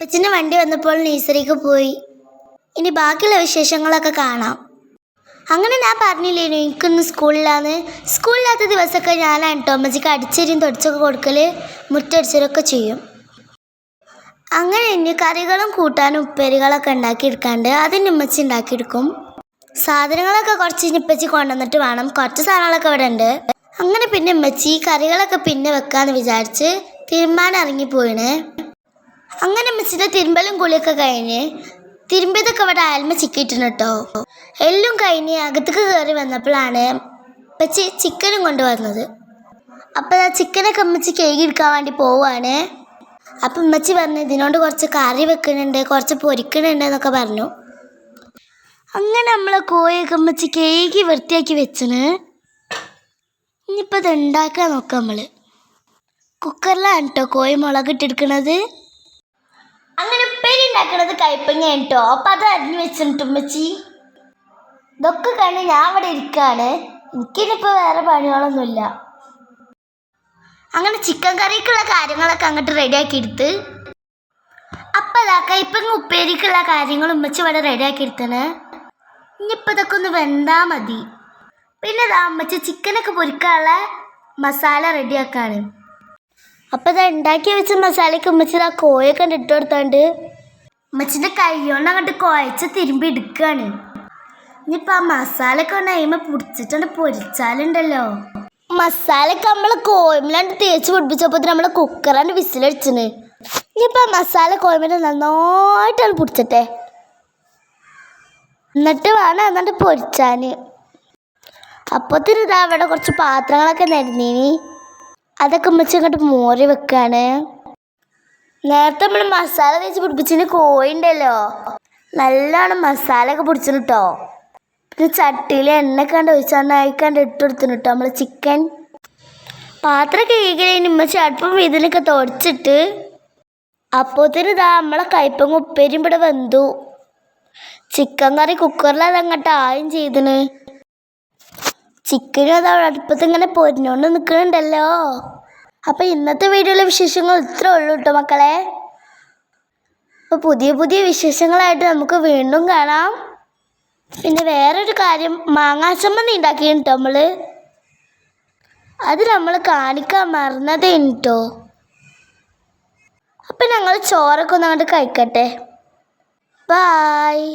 അപ്പച്ചന്റെ വണ്ടി വന്നപ്പോൾ നേഴ്സറിക്ക് പോയി. ഇനി ബാക്കിയുള്ള വിശേഷങ്ങളൊക്കെ കാണാം. അങ്ങനെ ഞാൻ പറഞ്ഞില്ലേനു എനിക്കൊന്ന് സ്കൂളിലാന്ന് സ്കൂളില്ലാത്ത ദിവസമൊക്കെ ഞാനാണ് കേട്ടോ അമ്മച്ചിക്ക് അടിച്ചരിയും തുടച്ചൊക്കെ കൊടുക്കൽ മുറ്റടിച്ചലൊക്കെ ചെയ്യും. അങ്ങനെ ഇനി കറികളും കൂട്ടാനും ഉപ്പേരികളൊക്കെ ഉണ്ടാക്കിയെടുക്കാണ്ട് അതിന് ഉമ്മച്ചി ഉണ്ടാക്കിയെടുക്കും. സാധനങ്ങളൊക്കെ കുറച്ച് ഇനിപ്പച്ചി കൊണ്ടുവന്നിട്ട് വേണം. കുറച്ച് സാധനങ്ങളൊക്കെ ഇവിടെ ഉണ്ട്. അങ്ങനെ പിന്നെ ഉമ്മച്ചി കറികളൊക്കെ പിന്നെ വെക്കാമെന്ന് വിചാരിച്ച് തീരുമാനം ഇറങ്ങിപ്പോയിണ് അങ്ങനെ മിസ്സിന്റെ തിരുമ്പലും കുളിയൊക്കെ കഴിഞ്ഞ് തിരുമ്പിയതൊക്കെ ഇവിടെ അയൽമ ചിക്കിയിട്ടുണ്ട് കേട്ടോ. എല്ലാം കഴിഞ്ഞ് അകത്തേക്ക് കയറി വന്നപ്പോഴാണ് പച്ചി ചിക്കനും കൊണ്ടുവന്നത്. അപ്പോൾ ആ ചിക്കനൊക്കെ അമ്മച്ചി എടുക്കാൻ വേണ്ടി പോവുകയാണ്. അപ്പം അമ്മച്ചി പറഞ്ഞു ഇതിനോട് കുറച്ച് കറി വെക്കുന്നുണ്ട് കുറച്ച് പൊരിക്കണുണ്ട് എന്നൊക്കെ പറഞ്ഞു. അങ്ങനെ നമ്മളെ കോയൊക്കെ അമ്മച്ചി കേക്ക് വൃത്തിയാക്കി വെച്ചിന്. ഇനിയിപ്പോൾ ഇത് ഉണ്ടാക്കാൻ നോക്കാം നമ്മൾ കുക്കറിലാണ് കേട്ടോ കോഴി മുളക് ഇട്ടെടുക്കണത് ഉണ്ടാക്കണത് കൈപ്പഞ്ഞ കേട്ടോ അപ്പം അത് അരിഞ്ഞു വെച്ചിട്ടുണ്ട് ഉമ്മച്ചി. ഇതൊക്കെ കണ്ട് ഞാൻ അവിടെ ഇരിക്കുകയാണ് എനിക്കിനിപ്പോൾ വേറെ പണികളൊന്നുമില്ല. അങ്ങനെ ചിക്കൻ കറിക്കുള്ള കാര്യങ്ങളൊക്കെ അങ്ങോട്ട് റെഡിയാക്കി എടുത്ത് അപ്പം അതാ കൈപ്പങ്ങ ഉപ്പേരിക്കുള്ള കാര്യങ്ങൾ ഉമ്മച്ചി ഇവിടെ റെഡിയാക്കി എടുത്തണ് ഇനിയിപ്പോൾ ഇതൊക്കെ ഒന്ന് വെന്താ മതി. പിന്നെ ഇതാ അമ്മച്ചി ചിക്കനൊക്കെ പൊരിക്കാനുള്ള മസാല റെഡിയാക്കാണ്. അപ്പൊ ഇതാ ഉണ്ടാക്കി വെച്ച മസാലയ്ക്ക് ഉമ്മച്ചി ഇതാ കോയൊക്കെ ഇട്ട് കൊടുത്തോണ്ട് ഉമ്മച്ചിന്റെ കൈ കൊണ്ട് അങ്ങോട്ട് കുഴച്ച് തിരുമ്പി എടുക്കുകയാണ് ഇനിയിപ്പോൾ ആ മസാലയൊക്കെ ഒന്ന് അയിമ പിടിച്ചിട്ടുണ്ട് പൊരിച്ചാലുണ്ടല്ലോ. മസാലയൊക്കെ നമ്മൾ കോയമ്പിലാണ്ട് തേച്ച് പിടിപ്പിച്ചപ്പോൾ നമ്മൾ കുക്കറാണ്ട് വിസിലടിച്ചിന്. ഇനിയിപ്പോൾ ആ മസാല കോയമ്പിൽ നന്നായിട്ടാണ് പിടിച്ചിട്ടെ. എന്നിട്ട് വേണം എന്നിട്ട് പൊരിച്ചാൻ അപ്പോഴത്തേന് ഇതാ അവിടെ കുറച്ച് പാത്രങ്ങളൊക്കെ നിരന്നീനി. അതൊക്കെ ഉമ്മച്ചി അങ്ങോട്ട് മോറി വെക്കാണ്. നേരത്തെ നമ്മൾ മസാല തേച്ച് പിടിപ്പിച്ചതിന് കോയിണ്ടല്ലോ നല്ലോണം മസാല ഒക്കെ പിടിച്ചിന് കേട്ടോ പിന്നെ ചട്ടിയിൽ എണ്ണ കണ്ട്? ഒഴിച്ചാണ്ട് അയക്കാണ്ട് ഇട്ട് കൊടുത്തിന് കേട്ടോ നമ്മൾ ചിക്കൻ പാത്രം കേൾക്കുന്നതിന് ഉമ്മച്ചി അടുപ്പം ഇതിലൊക്കെ തുടച്ചിട്ട് അപ്പോഴത്തേന് ഇതാ നമ്മളെ കയ്പങ്ങ ഉപ്പേരും ഇവിടെ വെന്തു. ചിക്കൻ കറി കുക്കറിൽ അങ്ങോട്ട് ആയും ചെയ്തിന്. ചിക്കനും അത് അടുപ്പത്ത് ഇങ്ങനെ പൊരിഞ്ഞോണ്ട് നിൽക്കുന്നുണ്ടല്ലോ അപ്പം ഇന്നത്തെ വീഡിയോയിലെ വിശേഷങ്ങൾ ഇത്രേ ഉള്ളൂ കേട്ടോ മക്കളെ. അപ്പോൾ പുതിയ പുതിയ വിശേഷങ്ങളായിട്ട് നമുക്ക് വീണ്ടും കാണാം. പിന്നെ വേറൊരു കാര്യം മാങ്ങാച്ചമ്മന്തി ഉണ്ടാക്കിയിട്ടോ നമ്മൾ. അത് നമ്മൾ കാണിക്കാൻ മറന്നതേ കേട്ടോ അപ്പം ഞങ്ങൾ ചോറൊക്കെ ഒന്ന് അങ്ങോട്ട് കഴിക്കട്ടെ. ബായ്